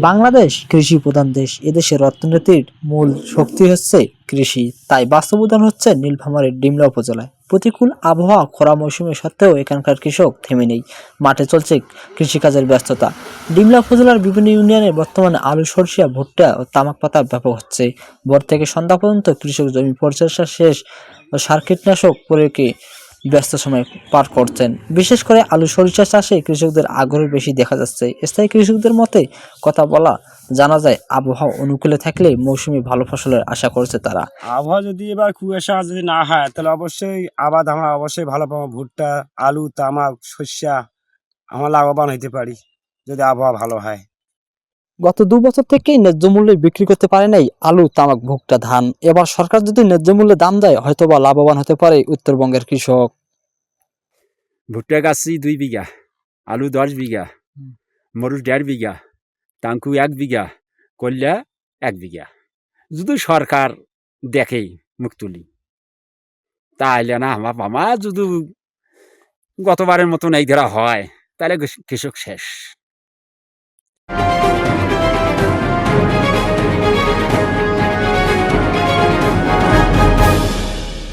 বাংলাদেশ কৃষি প্রধান দেশ, এদেশের অর্থনীতির মূল শক্তি হচ্ছে কৃষি। তাই বাস্তব উদাহরণ হচ্ছে নীলফামারীর ডিমলা উপজেলায়। প্রতিকূল আবহাওয়া খরা মৌসুমে সত্ত্বেও এখানকার কৃষক থেমে নেই। মাঠে চলছে কৃষিকাজের ব্যস্ততা। ডিমলা উপজেলার বিভিন্ন ইউনিয়নে বর্তমানে আলু, সরষা, ভুট্টা ও তামাক পাতা ব্যাপক হচ্ছে। ভোর থেকে সন্ধ্যা পর্যন্ত কৃষক জমি পরিচর্যা শেষ ও সার কীটনাশক প্রয়োগে ব্যস্ত সময় পার করছেন। বিশেষ করে আলু সরিষা চাষে কৃষকদের আগ্রহ বেশি দেখা যাচ্ছে। স্থায়ী কৃষকদের মতে, কথা বলা, জানা যায় আবহাওয়া অনুকূলে থাকলে মৌসুমী ভালো ফসলের আশা করছে তারা। আবহাওয়া যদি এবার কুয়াশা যদি না হয়, তাহলে অবশ্যই আবাদ আমরা অবশ্যই ভালো পাবো। ভুট্টা, আলু, তামাক শস্যা আমরা লাভবান হইতে পারি, যদি আবহাওয়া ভালো হয়। গত দু বছর থেকেই ন্যায্য মূল্যে বিক্রি করতে পারে নাই আলু তামাক ভুট্টা ধান। এবার সরকার যদি ন্যায্য মূল্যে দাম দেয় হয়তোবা লাভবান হতে পারে উত্তরবঙ্গের কৃষক। ভুট্টা গাছছি দুই বিঘা আলু দশ বিঘা মরুচ দেড় বিঘা টাঙ্কু এক বিঘা কল্যা এক বিঘা। যদি সরকার দেখেই মুখ তুলি তাহলে না আমার আমার যদি গতবারের মতন এই ধরা হয় তাহলে কৃষক শেষ।